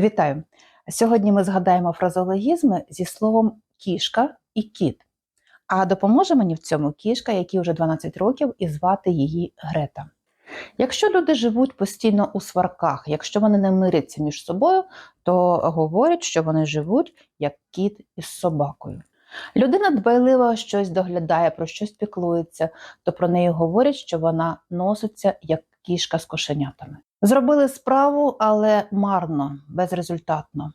Вітаю! Сьогодні ми згадаємо фразеологізми зі словом кішка і кіт. А допоможе мені в цьому кішка, якій вже 12 років, і звати її Грета. Якщо люди живуть постійно у сварках, якщо вони не миряться між собою, то говорять, що вони живуть як кіт із собакою. Людина дбайливо щось доглядає, про щось піклується, то про неї говорять, що вона носиться як кішка з кошенятами. Зробили справу, але марно, безрезультатно.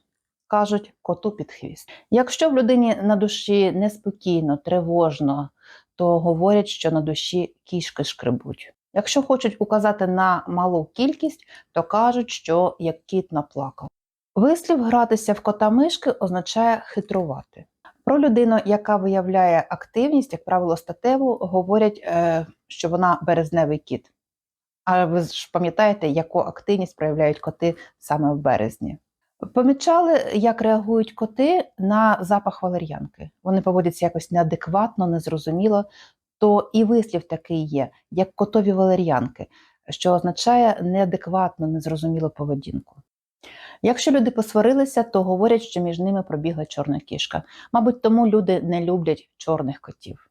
Кажуть, коту під хвіст. Якщо в людині на душі неспокійно, тривожно, то говорять, що на душі кішки шкребуть. Якщо хочуть указати на малу кількість, то кажуть, що як кіт наплакав. Вислів гратися в кота мишки означає хитрувати. Про людину, яка виявляє активність, як правило, статеву, говорять, е, що вона березневий кіт. А ви ж пам'ятаєте, яку активність проявляють коти саме в березні? Помічали, як реагують коти на запах валер'янки. Вони поводяться якось неадекватно, незрозуміло. То і вислів такий є, як котові валер'янки, що означає неадекватну, незрозумілу поведінку. Якщо люди посварилися, то говорять, що між ними пробігла чорна кішка. Мабуть, тому люди не люблять чорних котів.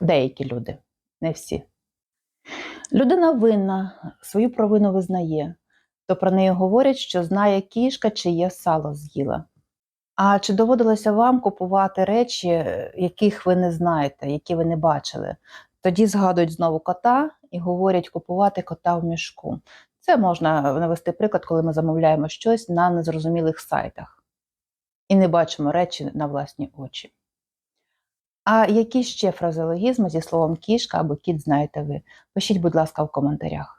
Деякі люди, не всі. Людина винна, свою провину визнає, то про неї говорять, що знає кішка, чиє сало з'їла. А чи доводилося вам купувати речі, яких ви не знаєте, які ви не бачили? Тоді згадують знову кота і говорять купувати кота в мішку. Це можна навести приклад, коли ми замовляємо щось на незрозумілих сайтах і не бачимо речі на власні очі. А які ще фразеологізми зі словом кішка або кіт знаєте ви? Пишіть, будь ласка, в коментарях.